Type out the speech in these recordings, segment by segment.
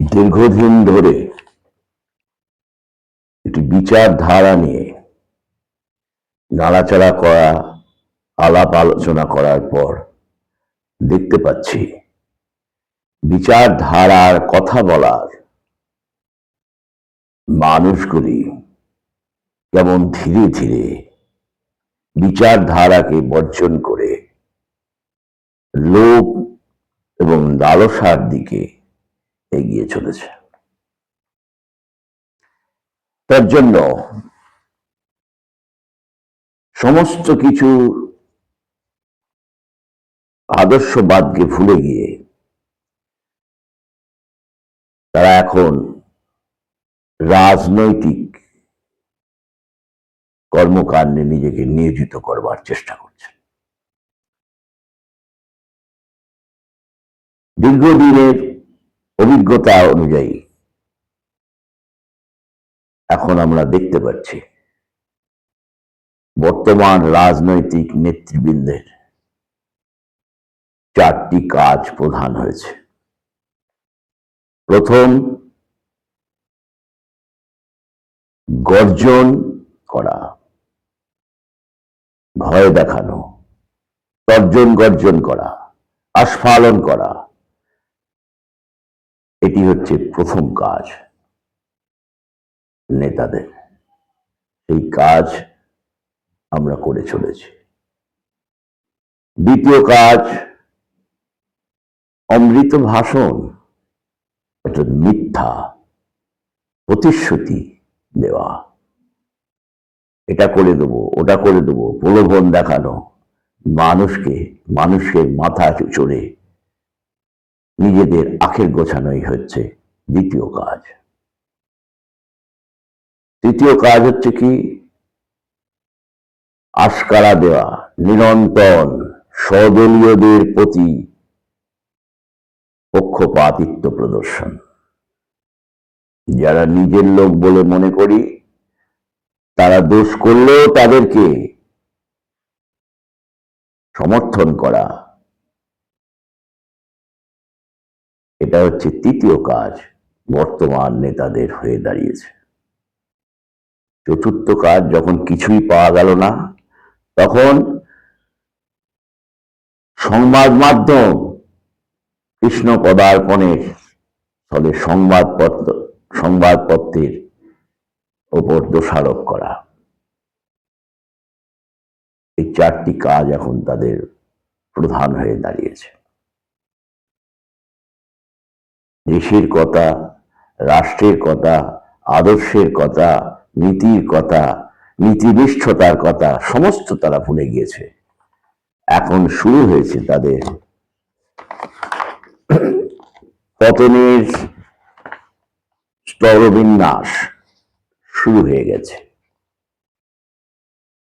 দীর্ঘদিন ধরে একটি বিচারধারা নিয়ে নাড়াচাড়া করা, আলাপ আলোচনা করার পর দেখতে পাচ্ছি বিচারধারার কথা বলার মানুষগুলি কেমন ধীরে ধীরে বিচারধারাকে বর্জন করে লোভ এবং লালসার দিকে এগিয়ে চলেছে। তার জন্য সমস্ত কিছু আদর্শবাদকে ভুলে গিয়ে তারা এখন রাজনৈতিক কর্মকাণ্ডে নিজেকে নিয়োজিত করবার চেষ্টা করছে দীর্ঘদিনের অভিজ্ঞতা অনুযায়ী এখন আমরা দেখতে পাচ্ছি, বর্তমান রাজনৈতিক নেতৃবৃন্দের চারটি কাজ প্রধান হয়েছে। প্রথম, গর্জন করা। ভয় দেখানো। তর্জন গর্জন করা, আস্ফালন করা। এটি হচ্ছে প্রথম কাজ নেতাদের। এই কাজ আমরা করে চলেছি। দ্বিতীয় কাজ, অমৃত ভাষণ এটা মিথ্যা প্রতিশ্রুতি দেওয়া। এটা করে দেবো, ওটা করে দেবো, প্রলোভন দেখানো। মানুষকে, মানুষের মাথা চড়ে নিজেদের আখের গোছানোই হচ্ছে দ্বিতীয় কাজ। তৃতীয় কাজ হচ্ছে কি? আশকারা দেওয়া, নিরন্তর সদলীয়দের প্রতি পক্ষপাতিত্ব প্রদর্শন। যারা নিজের লোক বলে মনে করি তারা দোষ করলেও তাদেরকে সমর্থন করা। এটা হচ্ছে তৃতীয় কাজ বর্তমান নেতাদের হয়ে দাঁড়িয়েছে। চতুর্থ কাজ যখন কিছুই পাওয়া গেল না, তখন সংবাদ মাধ্যম কৃষ্ণ পদার্পণের ফলে সংবাদপত্র, সংবাদপত্রের ওপর দোষারোপ করা। এই চারটি কাজ এখন তাদের প্রধান হয়ে দাঁড়িয়েছে। দেশের কথা, রাষ্ট্রের কথা, আদর্শের কথা, নীতির কথা, নীতিনিষ্ঠতার কথা, সমস্ত তারা ভুলে গিয়েছে। এখন শুরু হয়েছে তাদের পতনের স্তরবিন্যাস। শুরু হয়ে গেছে।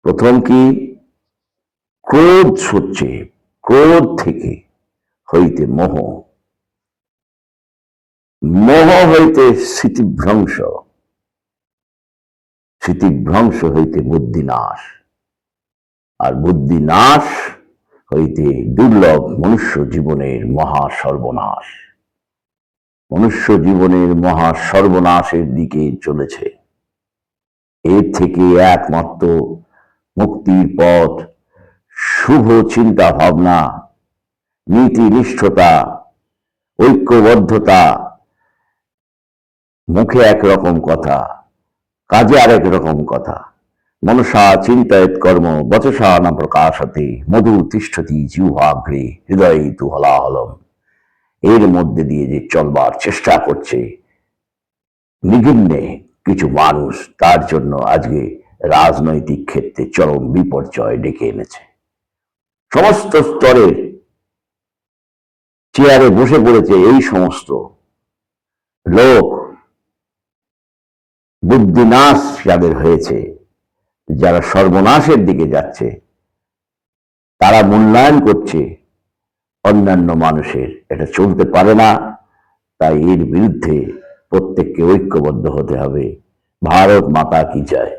প্রথম কি? ক্রোধ হচ্ছে, ক্রোধ থেকে হইতে মোহ। মোহ হইতে স্মৃতিভ্রংশ। স্মৃতিভ্রংশ হইতে বুদ্ধিনাশ। আর বুদ্ধিনাশ হইতে দুর্লভ মনুষ্য জীবনের মহা সর্বনাশ। মনুষ্য জীবনের মহা সর্বনাশের দিকে চলেছে। এর থেকে একমাত্র মুক্তির পথ, শুভ চিন্তা ভাবনা নীতি নিষ্ঠতা ঐক্যবদ্ধতা, মুখে একরকম কথা, কাজে আরেক রকম কথা। মনসা চিন্তায়ত কর্ম, বচসা না প্রকাশতে, মধু তিষ্ঠতি জিহ্বাগ্রে, হৃদয় তু হলাহলম। এর মধ্যে দিয়ে যে চলবার চেষ্টা করছে নিগিন্নে কিছু মানুষ তার জন্য আজকে রাজনৈতিক ক্ষেত্রে চরম বিপর্যয় ডেকে এনেছে। সমস্ত স্তরের চেয়ারে বসে পড়েছে এই সমস্ত লোক। বুদ্ধিনাশ যাদের হয়েছে, যারা সর্বনাশের দিকে যাচ্ছে, তারা মূল্যায়ন করছে, অন্যান্য মানুষের। এটা চলতে পারে না, তাই এর বিরুদ্ধে প্রত্যেককে ঐক্যবদ্ধ হতে হবে। ভারত মাতা কি চায়?